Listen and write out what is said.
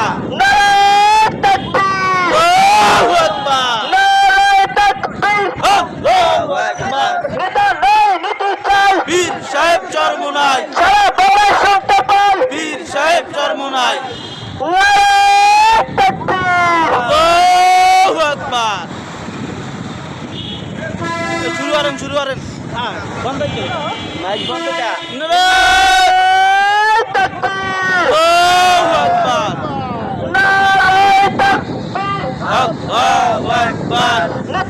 থাকা বীর সাহেব চরমুনাই। বীর সাহেব চরমুনাই। শুরু করেন শুরু করেন। হ্যাঁ বন্ধ মাইক বন্ধটা Allahu Akbar.